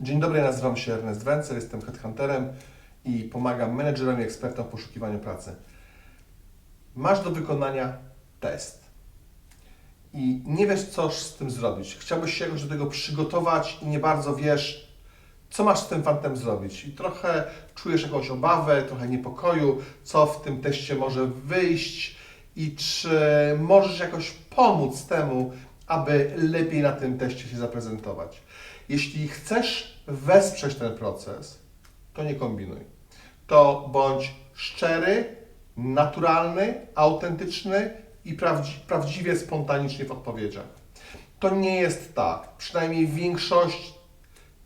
Dzień dobry, nazywam się Ernest Wencer, jestem headhunterem i pomagam menedżerom i ekspertom w poszukiwaniu pracy. Masz do wykonania test i nie wiesz, co z tym zrobić. Chciałbyś się jakoś do tego przygotować i nie bardzo wiesz, co masz z tym fantem zrobić. I trochę czujesz jakąś obawę, trochę niepokoju, co w tym teście może wyjść i czy możesz jakoś pomóc temu, aby lepiej na tym teście się zaprezentować. Jeśli chcesz wesprzeć ten proces, to nie kombinuj. To bądź szczery, naturalny, autentyczny i prawdzi- prawdziwie spontaniczny w odpowiedziach. To nie jest tak, przynajmniej większość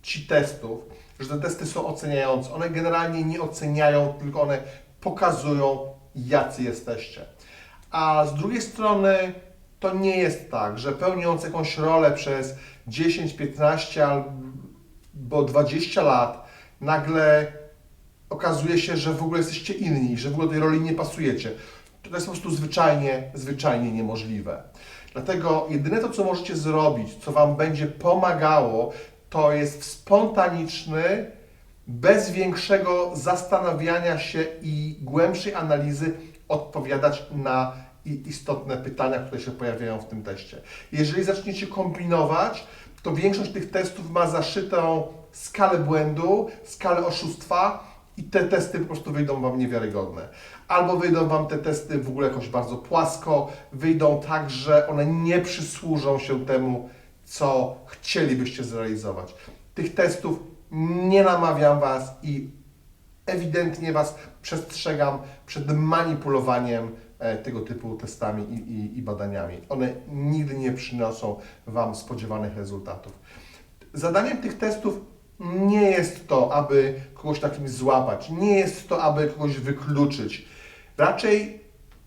ci testów, że te testy są oceniające. One generalnie nie oceniają, tylko one pokazują, jacy jesteście. A z drugiej strony to nie jest tak, że pełniąc jakąś rolę przez 10, 15 albo 20 lat, nagle okazuje się, że w ogóle jesteście inni, że w ogóle tej roli nie pasujecie. To jest po prostu zwyczajnie, zwyczajnie niemożliwe. Dlatego jedyne to, co możecie zrobić, co Wam będzie pomagało, to jest spontaniczny, bez większego zastanawiania się i głębszej analizy odpowiadać na i- istotne pytania, które się pojawiają w tym teście. Jeżeli zaczniecie kombinować, to większość tych testów ma zaszytą skalę błędu, skalę oszustwa i te testy po prostu wyjdą Wam niewiarygodne. Albo wyjdą Wam te testy w ogóle jakoś bardzo płasko, wyjdą tak, że one nie przysłużą się temu, co chcielibyście zrealizować. Tych testów nie namawiam Was i ewidentnie Was przestrzegam przed manipulowaniem tego typu testami i, i, i badaniami. One nigdy nie przyniosą Wam spodziewanych rezultatów. Zadaniem tych testów nie jest to, aby kogoś takim złapać, nie jest to, aby kogoś wykluczyć. Raczej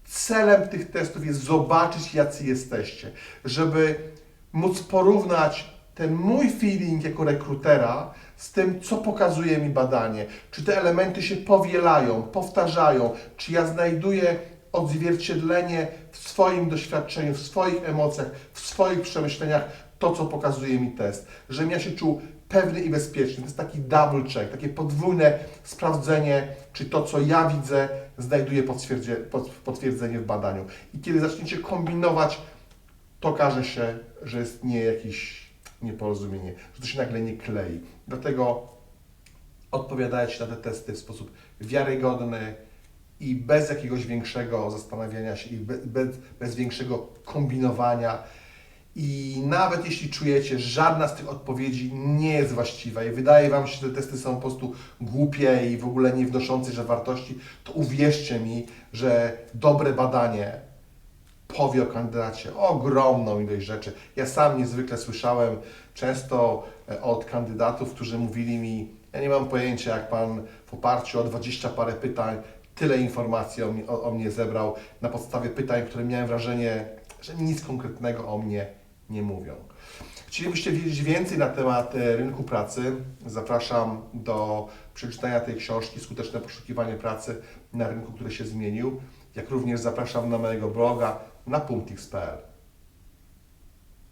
celem tych testów jest zobaczyć, jacy jesteście, żeby móc porównać ten mój feeling jako rekrutera z tym, co pokazuje mi badanie. Czy te elementy się powielają, powtarzają, czy ja znajduję odzwierciedlenie w swoim doświadczeniu, w swoich emocjach, w swoich przemyśleniach, to, co pokazuje mi test. Żebym ja się czuł pewny i bezpieczny. To jest taki double check, takie podwójne sprawdzenie, czy to, co ja widzę, znajduje potwierdzenie w badaniu. I kiedy zaczniecie kombinować, to okaże się, że jest nie jakieś nieporozumienie, że to się nagle nie klei. Dlatego odpowiadajcie na te testy w sposób wiarygodny i bez jakiegoś większego zastanawiania się i be- bez, bez większego kombinowania. I nawet jeśli czujecie, że żadna z tych odpowiedzi nie jest właściwa i wydaje Wam się, że te testy są po prostu głupie i w ogóle nie wnoszące wartości, to uwierzcie mi, że dobre badanie powie o kandydacie ogromną ilość rzeczy. Ja sam niezwykle słyszałem często e, od kandydatów, którzy mówili mi, ja nie mam pojęcia, jak Pan w oparciu o 20 parę pytań tyle informacji o, o, o mnie zebrał na podstawie pytań, które miałem wrażenie, że nic konkretnego o mnie nie mówią. Chcielibyście wiedzieć więcej na temat e, rynku pracy? Zapraszam do przeczytania tej książki Skuteczne poszukiwanie pracy na rynku, który się zmienił. Jak również zapraszam na mojego bloga na punktix.pl.